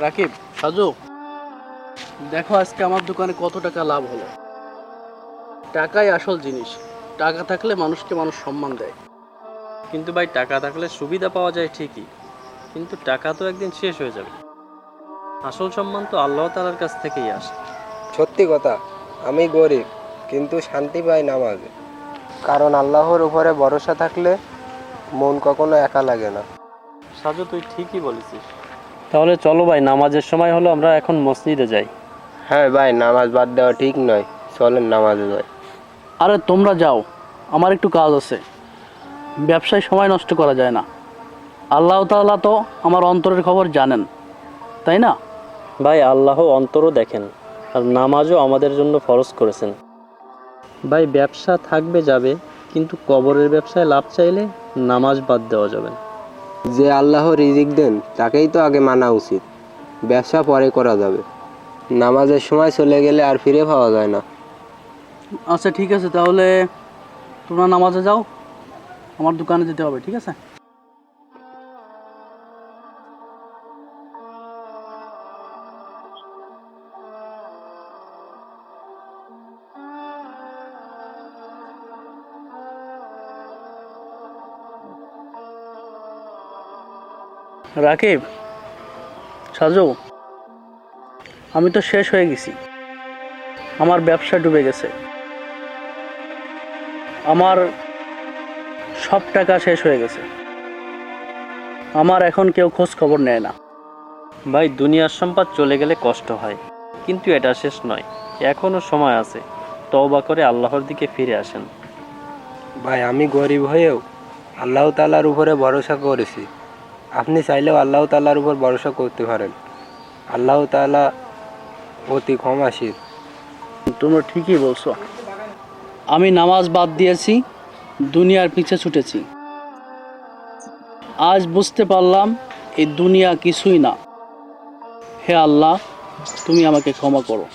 রাকিব সাজু। দেখো আজকে আমার দোকানে কত টাকা লাভ হলো। টাকাই আসল জিনিস। টাকা থাকলে মানুষকে মানুষ সম্মান দেয়। কিন্তু ভাই টাকা থাকলে সুবিধা পাওয়া যায় ঠিকই। কিন্তু টাকা তো একদিন শেষ হয়ে যাবে। আসল সম্মান তো আল্লাহ তালার কাছ থেকেই আসে। সত্যি কথা আমি গরিব কিন্তু শান্তি পাই নামাজে। কারণ আল্লাহর উপরে ভরসা থাকলে মন কখনো একা লাগে না। সাজু তুই ঠিকই বলেছিস। তাহলে চলো ভাই নামাজের সময় হলো আমরা এখন মসজিদে যাই। হ্যাঁ ভাই নামাজ বাদ দেওয়া ঠিক নয়। চলেন নামাজে যাই। আরে তোমরা যাও আমার একটু কাজ আছে। ব্যবসায় সময় নষ্ট করা যায় না। আল্লাহ তাআলা তো আমার অন্তরের খবর জানেন তাই না? ভাই আল্লাহ অন্তরও দেখেন আর নামাজও আমাদের জন্য ফরজ করেছেন। ভাই ব্যবসা থাকবে যাবে কিন্তু কবরের ব্যবসায় লাভ চাইলে নামাজ বাদ দেওয়া যাবে না। যে আল্লাহ রিজিক দেন, তাকেই তো আগে মানা উচিত। ব্যবসা পরে করা যাবে। নামাজের সময় চলে গেলে আর ফিরে পাওয়া যায় না। আচ্ছা ঠিক আছে, তাহলে তোমরা নামাজে যাও। আমার দোকানে যেতে হবে, ঠিক আছে? রাকিব সাজু আমি তো শেষ হয়ে গেছি। আমার ব্যবসা ডুবে গেছে। আমার সব টাকা শেষ হয়ে গেছে। আমার এখন কেউ খোঁজ খবর নেয় না। ভাই দুনিয়ার সম্পদ চলে গেলে কষ্ট হয় কিন্তু এটা শেষ নয়। এখনও সময় আছে। তওবা করে আল্লাহর দিকে ফিরে আসেন। ভাই আমি গরিব হয়েও আল্লাহ তালার উপরে ভরসা করেছি। আপনি চাইলেও আল্লাহ তালার উপর ভরসা করতে পারেন। আল্লাহ তালা অতি ক্ষমাশীল। তোমরা ঠিকই বলছো। আমি নামাজ বাদ দিয়েছি দুনিয়ার পিছে ছুটেছি। আজ বুঝতে পারলাম এই দুনিয়া কিছুই না। হে আল্লাহ তুমি আমাকে ক্ষমা করো।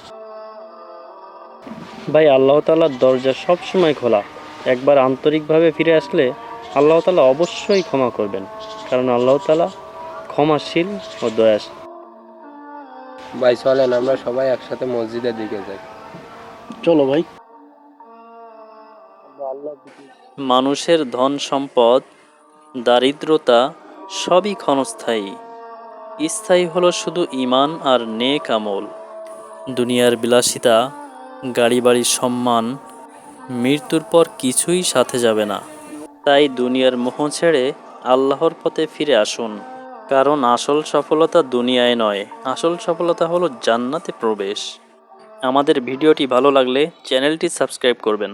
ভাই আল্লাহ তালার দরজা সবসময় খোলা। একবার আন্তরিকভাবে ফিরে আসলে আল্লাহ তালা অবশ্যই ক্ষমা করবেন কারণ আল্লাহ তালা ক্ষমাশীল ও দয়াশীল ভাই চলেন আমরা সবাই একসাথে মসজিদের দিকে যাই। চলো ভাই। মানুষের ধন সম্পদ দারিদ্রতা সবই ক্ষণস্থায়ী। স্থায়ী হলো শুধু ইমান আর নেক আমল। দুনিয়ার বিলাসিতা গাড়ি বাড়ির সম্মান মৃত্যুর পর কিছুই সাথে যাবে না। তাই দুনিয়ার মোহ ছেড়ে আল্লাহর পথে ফিরে আসুন। কারণ আসল সফলতা দুনিয়ায় নয়, আসল সফলতা হলো জান্নাতে প্রবেশ। আমাদের ভিডিওটি ভালো লাগলে চ্যানেলটি সাবস্ক্রাইব করবেন।